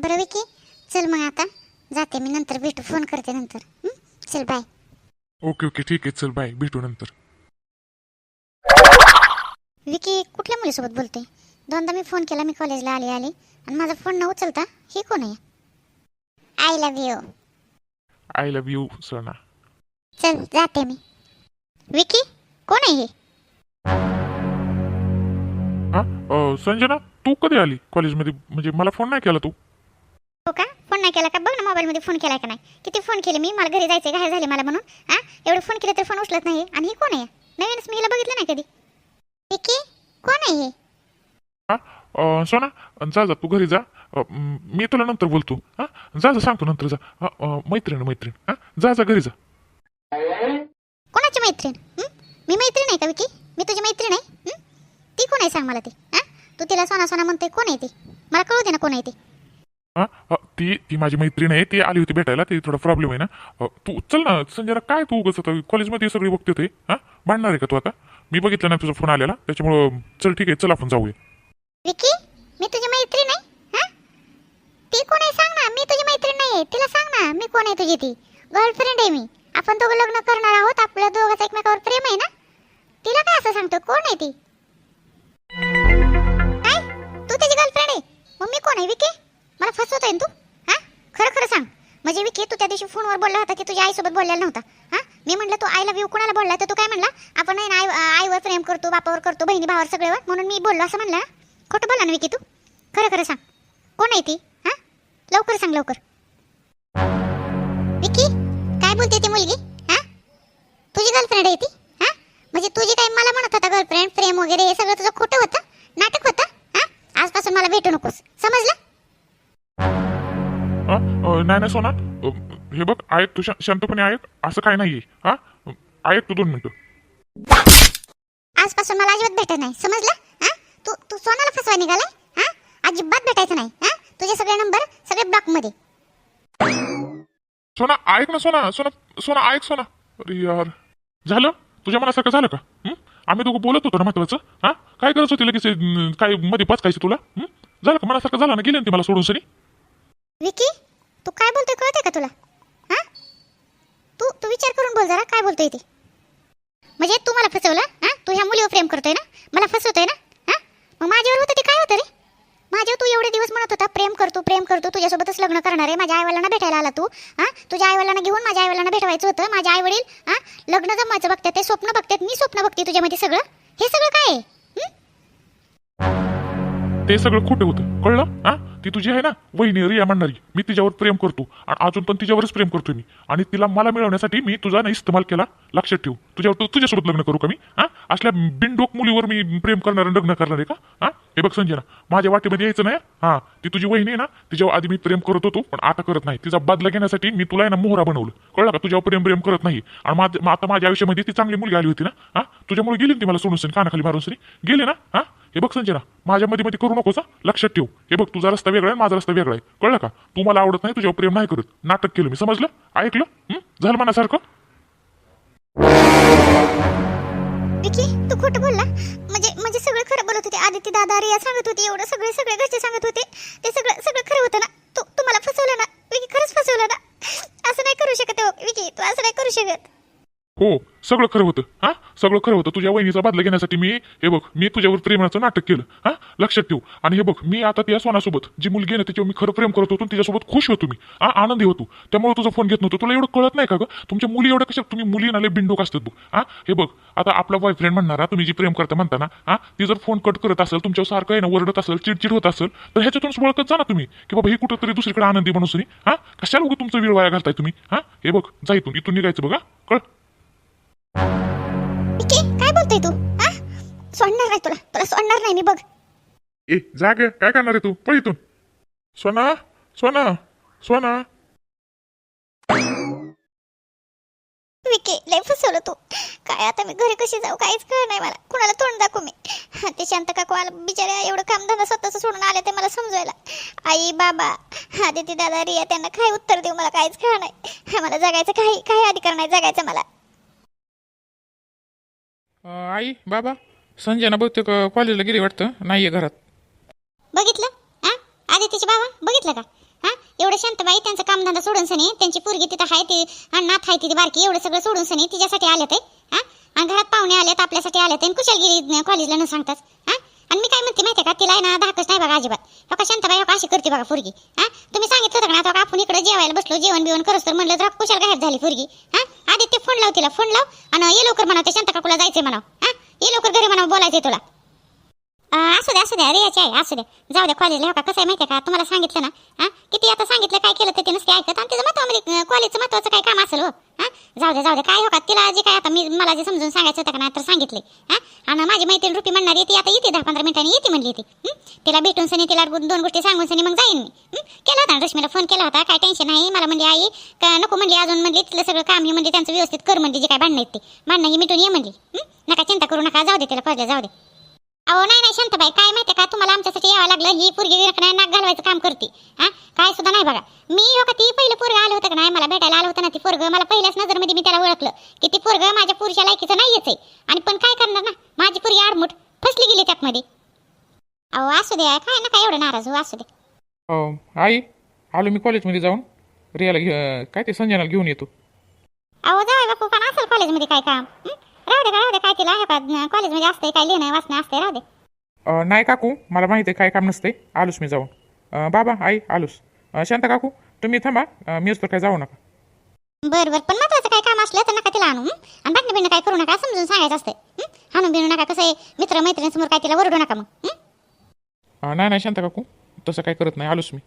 बरं विकी चल मग आता. जाते मी नंतर. भेटू. फोन करते नंतर. हं? चल बाय. Okay okay. ठीक आहे. चल बाय. भेटू नंतर. विकी कुठल्या मुलीसोबत बोलते? दोनदा मी फोन केला मी कॉलेजला आले आले. आणि माझा फोन न उचलता ही कोण आहे? I love you I love you सोना चल जाते मी. विकी कोण आहे हे? हा? अं, संजना तू कधी आली कॉलेजमध्ये? म्हणजे मला फोन नाही केला तू. हो का? फोन नाही केला का? बघ ना मोबाईलमध्ये फोन केला का नाही? किती फोन केले मी? मला घरी जायचे घाय झाले मला म्हणून. हा? एवढे फोन केले तर फोन उचलत नाही आणि ही कोण आहे? नवीनच मी हिला बघितलं नाही कधी. विकी कोण आहे हे? हा? सोना जा जा तू घरी जा. म, तुला नंतर बोलतो. हा? जा जा सांगतो नंतर जा. मैत्रीण मैत्रीण. हा? जा जा घरी जा. कोणाची मैत्रीण? मी मैत्रीण आहे का विकी? मी तुझी मैत्रीण आहे? ती कोण आहे सांग मला ती. हा? तू तिला सोना सोना म्हणते कोण आहे ती? मला कळू दे ना कोण आहे ती. हा? ती ती माझी मैत्रीण आहे ती आली होती भेटायला ती थोडा प्रॉब्लेम आहे ना. तू चल ना संजना काय तू कसं आता कॉलेजमध्ये सगळी बघते ते हां? भांडणार आहे का तू आता? मी बघितलं ना तुझा फोन आलेला त्याच्यामुळं चल ठीक आहे चल आपण जाऊया. विकी मी तुझी मैत्रीण आहे हा? ती कोण आहे सांग ना मी तुझी मैत्रीण नाही आहे तिला सांग ना मी कोण आहे तुझी ती? गर्लफ्रेंड आहे मी. आपण दोघं लग्न करणार आहोत आपल्या दोघांचं एकमेकावर प्रेम आहे ना? तिला काय असं सांगतो कोण आहे ती? काय? तू त्याची गर्लफ्रेंड आहे मग मी कोण आहे विकी? मला फसवतोय ना तू? हा? खरं खरं सांग. म्हणजे विकी तू त्या दिवशी फोनवर बोलला होता की तुझ्या आईसोबत बोललेला नव्हता. हा? मी म्हटलं तू आईला व्यू कोणाला बोलला? तर तू काय म्हणला? आपण नाही ना आई आईवर प्रेम करतो बापावर करतो बहिणी भावावर सगळ्यावर म्हणून मी बोललो असं म्हणलं ना? खोटं बोला ना विकी तू? खरं खरं सांग. कोण आहे ती? हा? लवकर सांग लवकर. विकी काय बोलते ती मुलगी? हा? तुझी गर्लफ्रेंड आहे ती? हा? म्हणजे तुझी काय मला म्हणत होता गर्लफ्रेंड प्रेम वगैरे हे सगळं तुझं खोटं होतं? नाटक होतं? हा? आजपासून मला भेटू नकोस. समजलं? नाही नाही सोना हे बघ ऐक तू शांतपणे ऐक असं काय नाहीये हा? ऐक तू दोन मिनिटं. आजपासून मला अजिबात भेटत नाही समजलं? हा? तू तू सोनाला फसवा निघालाय? हा? अजिबात भेटायचं नाही हा? तुझे सगळे नंबर सगळे ब्लॉकमध्ये सोना ऐक ना सोना सोना सोना ऐक सोना. अरे यार. झालं? तुझ्या मनासारखं झालं का? हं? आम्ही दोघं बोलत होतो ना महत्वाचं हा? काय करत होती लगेच अं, काय मध्ये पचकायची तुला? हं? झालं का? मनासारखं झालं ना? गेली ना ती मला सोडून सरी विकी? तू काय बोलतोय कळतंय का तुला? हा? तू तू विचार करून बोल जरा काय बोलतोय ते? म्हणजे तू मला फसवलं हा? तू ह्या मुलीवर प्रेम करतोय ना? मला फसवतोय ना? हा? मग माझ्यावर होतं ते काय होतं रे? माझ्यावर तू एवढे दिवस म्हणत होता प्रेम करतो प्रेम करतो तुझ्यासोबतच लग्न करणार आहे माझ्या आईवडिलांना भेटायला आला तू हा? तुझ्या आईवडिलांना घेऊन माझ्या आईवडिलांना भेटवायचं होतं माझे आई वडील हा? लग्न जमवायचं बघतात ते स्वप्न बघतात मी स्वप्न बघते तुझ्यामध्ये सगळं. हे सगळं काय आहे? ते सगळं खोटं होतं कळलं? हा? ती तुझी आहे ना? वहिनी रिया म्हणणारी. मी तिच्यावर प्रेम करतो. आणि अजून पण तिच्यावरच प्रेम करतोय मी. आणि तिला मला मिळवण्यासाठी मी तुझा ना इस्तेमाल केला. लक्षात ठेव. तुझ्यावर तुझ्यासोबत लग्न करू का मी? हा? असल्या बिनडोक मुलीवर मी प्रेम करणार लग्न करणार आहे का? हा? हे बघ संजना माझ्या वाटेमध्ये यायचं नाही हा? ती तुझी वहिनी आहे ना? तिच्यावर आधी मी प्रेम करत होतो पण आता करत नाही. तिचा बदला घेण्यासाठी मी तुला आहे ना मोहरा बनवलं. कळलं का? तुझ्यावर प्रेम प्रेम करत नाही. आणि आता माझ्या आयुष्यामध्ये ती चांगली मुलगी आली होती ना? हा? तुझ्यामुळे गेली ना ती मला सोडून सनी कानाखाली मारून सरी गेले ना? हा? हे बघ संजना माझ्या मध्ये मध्ये करू नकोस लक्षात ठेव. हे बघ तुझा रस्ता वेगळा आहे माझा रस्ता वेगळा आहे. कळलं का? तू मला आवडत नाही तुझ्यावर प्रेम नाही करत. नाटक केलं मी. समजलं? ऐकलं? हं? झालं मनासारखं? विकी तू खोटं बोलला? म्हणजे म्हणजे सगळं खरं बोलत होते. आदित्य दादा रिया सांगत होती एवढं सगळे सगळे घरचे सांगत होते. ते सगळं सगळं खरं होतं ना? तू तुम्हाला फसवलं ना? विकी खरंच फसवलं ना? असं नाही करू शकत हो, विकी. तू असं नाही करू शकत. हो सगळं खरं होतं. हा? सगळं खरं होतं. तुझ्या वहिनीचा बदला घेण्यासाठी मी हे बघ मी तुझ्यावर प्रेमाचं नाटक केलं. हा? लक्षात ठेव. आणि हे बघ मी आता त्या सोनासोबत जी मुलगी आहे ना त्याच्यावर मी खरं प्रेम करत होतो तिच्यासोबत खुश होतो मी. हा? आनंदी होतो. त्यामुळे तुझा फोन घेत नव्हतो. तुला एवढं कळत नाही का ग? तुमच्या मुली एवढं कशा तुम्ही मुली नाले बिंडोक असतात बघ. हा? हे बघ आता आपला बॉयफ्रेंड म्हणणारा तुम्ही जी प्रेम करता म्हणता ना हा? ती जर फोन कट करत असेल तुमच्यावर सारखं आहे ना ओरडत असेल चिडचिड होत असेल तर ह्याच्यातून ओळखत जा ना तुम्ही. की बाबा ही कुठंतरी दुसरीकडे आनंदी म्हणून हा? कशाला उगं तुमचं वेळ वाया घालताय तुम्ही? हा? हे बघ जा इथून. इथून निघायचं बघा कळ. काय बोलतोय तू? हा? सोडणार नाही तुला. तुला सोडणार नाही मी बघ. ए जाग काय करणार आहे तू? पळ इथून. सोना सोना सोना. विकी लय फसवलं तू. काय आता मी घरी कशी जाऊ? काहीच कळ नाही मला. कुणाला तोंड दाखवू मी? हा, ते शांत काकू आला. बिचाऱ्या एवढं काम धंदा स्वतःच सोडून आले ते मला समजवायला. आई बाबा. हा ते दादा रिया त्यांना काय उत्तर देऊ मला काहीच कळ नाही. हा, मला जगायचं काही काही अधिकार नाही. जगायचं मला. आई बाबा संजयना बहुतेक कॉलेजला गेली वाटतं. नाहीये घरात. बघितलं? हा? आदित्यचे बाबा बघितलं का? हा? एवढं शांतबाई त्यांचं कामधंदा सोडून सनी त्यांची पोरगी तिथं आहे ती आणि नाथ आहे तिथे बारकी एवढं सगळं सोडून सनी तिच्यासाठी आले ते हा? आणि घरात पाहुणे आलेत आपल्यासाठी आले ते कुशल गेली कॉलेजला न सांगताच हा? आणि मी काय म्हणते माहितीये का? तिला आहे ना धाकच नाही बघा अजिबात. हो का शांताबाई हो का? अशी करते बघा पोरगी हा? तुम्ही सांगितलं होतं का ना हो आपण इकडे जेवायला बसलो जेवण बिवण करूस तर म्हणलं तर हो कुशल गायब झाली पोरगी हा? आदित्य फोन लाव तिला फोन लाव आणि ये लवकर म्हणा ते शांता काकूला जायचंय म्हणाव. हा? ये लवकर घरी म्हणाव बोलायचंय तुला. अं, असू द्या असू द्या रियाची आहे असू द्या. जाऊ द्या कॉलेजला हो का? कसं आहे माहिती आहे का? तुम्हाला सांगितलं ना हा? किती आता सांगितलं काय केलं तर ते नसते ऐकत आणि तिचं महत्वामध्ये म्हणजे, कॉलेजचं महत्वाचं काय काम असेल हो. जाऊ दे जाऊ दे. काय हो का? तिला जे काय आता मी मला जे समजून सांगायचं होतं का नाही तर सांगितले. हा? आणि माझी मैत्रीण रुपी म्हणणारी ती आता येते दहा पंधरा मिनिटांनी येते म्हणली ती. तिला भेटून सनी तिला दोन गोष्टी सांगून सनी मग जाईन मी. केला होता रश्मीला फोन केला होता. काय टेन्शन नाही. मला म्हणली आई का नको म्हणली अजून म्हणली तिथलं सगळं काम हे म्हणजे त्यांचं व्यवस्थित कर म्हणली जे काय भांडणं आहेत ते. भांडणं ही मिटून ये म्हणली. नका चिंता करू नका. जाऊ दे तिला कॉलेजला जाऊ दे. अहो नाही नाही शांताबाई काय माहितीये का? तुम्हाला आमच्यासाठी यावं लागलं. ही पुरगी नाही नाक घालवायचं काम करते. हा? काय सुद्धा नाही बघा. मी हो का ती पहिलं पोरग आलं होतं का नाही? मला भेटायला आलं होतं ना ती पोरग. मला पहिल्याच नजरमध्ये मी त्याला ओळखलं. की ती पोरग माझ्या पुरुषा लायकीचं नाहीच आहे. आणि पण काय करणार ना? माझी पोरगी आडमुठ फसली गेली त्यातमध्ये. अहो असू द्या काय नका एवढं नाराज हो असू दे. अ, आई आलो मी कॉलेजमध्ये जाऊन. रियाला घे काय ते संजनाला घेऊन येतो. अहो जाऊ बापू पण असेल कॉलेजमध्ये काय काम? हं? राहू दे का राहू दे काय तिला हे का? कॉलेजमध्ये असते काय लिहिणं वाचणं असते राहू दे. अ, नाही काकू मला माहिती आहे काय काम नसते आलोच मी जाऊन. अ, बाबा आई आलोच. अ, शांता काकू तुम्ही थांबा अ, मी असतो काय जाऊ नका बरं बरं पण महत्वाचं काय काम असलं तर नका तिला आणू हं? आणि भांडण बिंड काय करू नका समजून सांगायचं असतं? हाणून बिनू नका कसं आहे मित्र मैत्रिणीसमोर काय तिला ओरडू नका मग हं? अ, नाही नाही शांता काकू तसं काय करत नाही आलोच मी